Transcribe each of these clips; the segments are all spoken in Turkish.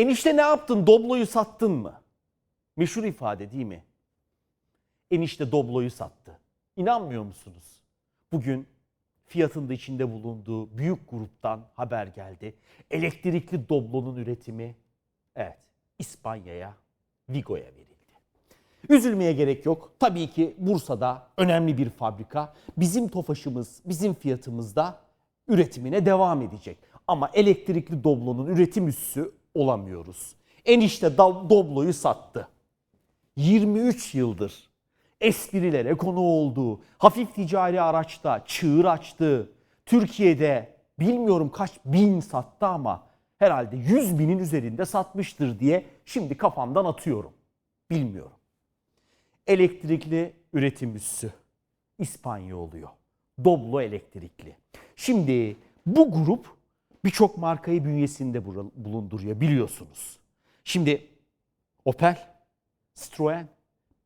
Enişte ne yaptın? Doblo'yu sattın mı? Meşhur ifade değil mi? Enişte Doblo'yu sattı. İnanmıyor musunuz? Bugün Fiat'ın da içinde bulunduğu büyük gruptan haber geldi. Elektrikli Doblo'nun üretimi evet İspanya'ya, Vigo'ya verildi. Üzülmeye gerek yok. Tabii ki Bursa'da önemli bir fabrika. Bizim Tofaş'ımız, bizim fiyatımızda üretimine devam edecek. Ama elektrikli Doblo'nun üretim üssü olamıyoruz. Enişte Doblo'yu sattı. 23 yıldır esprilere konu olduğu, hafif ticari araçta çığır açtığı, Türkiye'de bilmiyorum kaç bin sattı ama herhalde 100 binin üzerinde satmıştır diye şimdi kafamdan atıyorum. Bilmiyorum. Elektrikli üretim üssü İspanya oluyor. Doblo elektrikli. Şimdi bu grup birçok markayı bünyesinde bulunduruyor biliyorsunuz. Şimdi Opel, Citroen,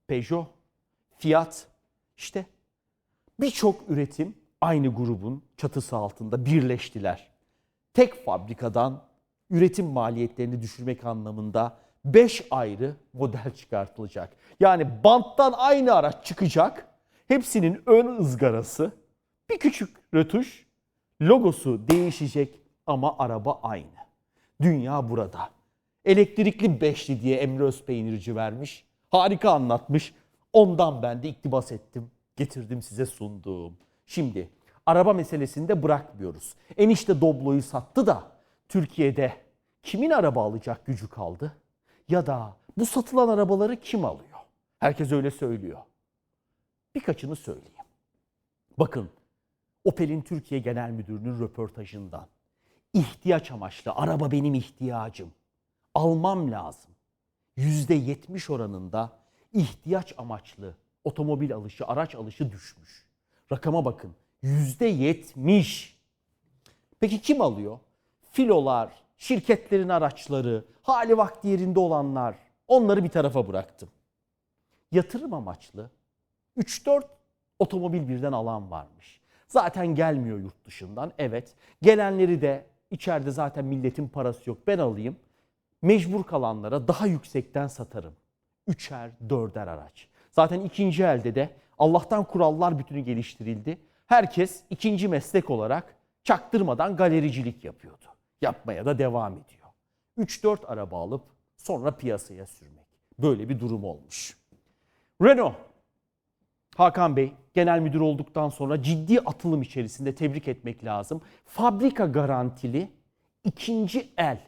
Peugeot, Fiat işte birçok üretim aynı grubun çatısı altında birleştiler. Tek fabrikadan üretim maliyetlerini düşürmek anlamında 5 ayrı model çıkartılacak. Yani banttan aynı araç çıkacak. Hepsinin ön ızgarası, bir küçük rötuş, logosu değişecek ama araba aynı. Dünya burada. Elektrikli beşli diye Emre Özpeynirci vermiş. Harika anlatmış. Ondan ben de iktibas ettim. Getirdim size sundum. Şimdi araba meselesini de bırakmıyoruz. Enişte Doblo'yu sattı da Türkiye'de kimin araba alacak gücü kaldı? Ya da bu satılan arabaları kim alıyor? Herkes öyle söylüyor. Birkaçını söyleyeyim. Bakın Opel'in Türkiye Genel Müdürü'nün röportajından. İhtiyaç amaçlı araba benim ihtiyacım. Almam lazım. %70 oranında ihtiyaç amaçlı otomobil alışı, araç alışı düşmüş. Rakama bakın. %70. Peki kim alıyor? Filolar, şirketlerin araçları, hali vakti yerinde olanlar. Onları bir tarafa bıraktım. Yatırım amaçlı 3-4 otomobil birden alan varmış. Zaten gelmiyor yurt dışından. Evet. Gelenleri de içeride zaten milletin parası yok. Ben alayım. Mecbur kalanlara daha yüksekten satarım. Üçer, dörder araç. Zaten ikinci elde de Allah'tan kurallar bütünü geliştirildi. Herkes ikinci meslek olarak çaktırmadan galericilik yapıyordu. Yapmaya da devam ediyor. 3-4 araba alıp sonra piyasaya sürmek. Böyle bir durum olmuş. Renault Hakan Bey genel müdür olduktan sonra ciddi atılım içerisinde tebrik etmek lazım. Fabrika garantili ikinci el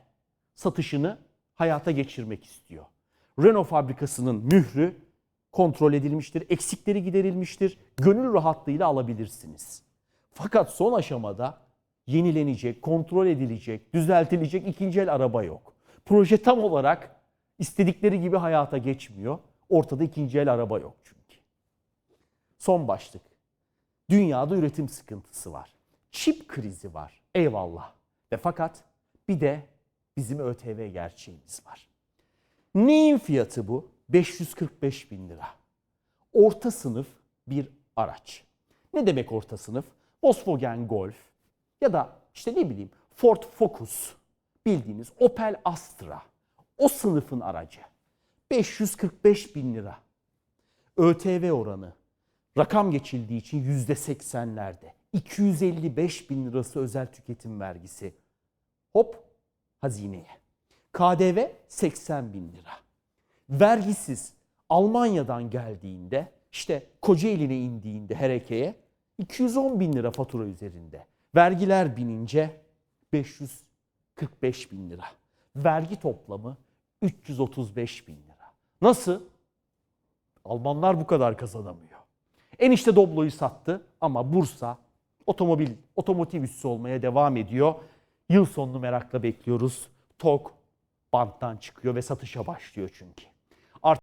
satışını hayata geçirmek istiyor. Renault fabrikasının mührü kontrol edilmiştir, eksikleri giderilmiştir. Gönül rahatlığıyla alabilirsiniz. Fakat son aşamada yenilenecek, kontrol edilecek, düzeltilecek ikinci el araba yok. Proje tam olarak istedikleri gibi hayata geçmiyor. Ortada ikinci el araba yok çünkü. Son başlık. Dünyada üretim sıkıntısı var. Çip krizi var. Eyvallah. Ve fakat bir de bizim ÖTV gerçeğimiz var. Neyin fiyatı bu? 545 bin lira. Orta sınıf bir araç. Ne demek orta sınıf? Volkswagen Golf ya da işte ne bileyim Ford Focus bildiğiniz Opel Astra o sınıfın aracı. 545 bin lira. ÖTV oranı rakam geçildiği için yüzde seksenlerde. 255 bin lirası özel tüketim vergisi. Hop hazineye. KDV 80 bin lira. Vergisiz Almanya'dan geldiğinde işte Kocaeli'ne indiğinde Hereke'ye 210 bin lira fatura üzerinde. Vergiler binince 545 bin lira. Vergi toplamı 335 bin lira. Nasıl? Almanlar bu kadar kazanamıyor. Enişte Doblo'yu sattı ama Bursa otomobil, otomotiv üssü olmaya devam ediyor. Yıl sonunu merakla bekliyoruz. TOG banttan çıkıyor ve satışa başlıyor çünkü.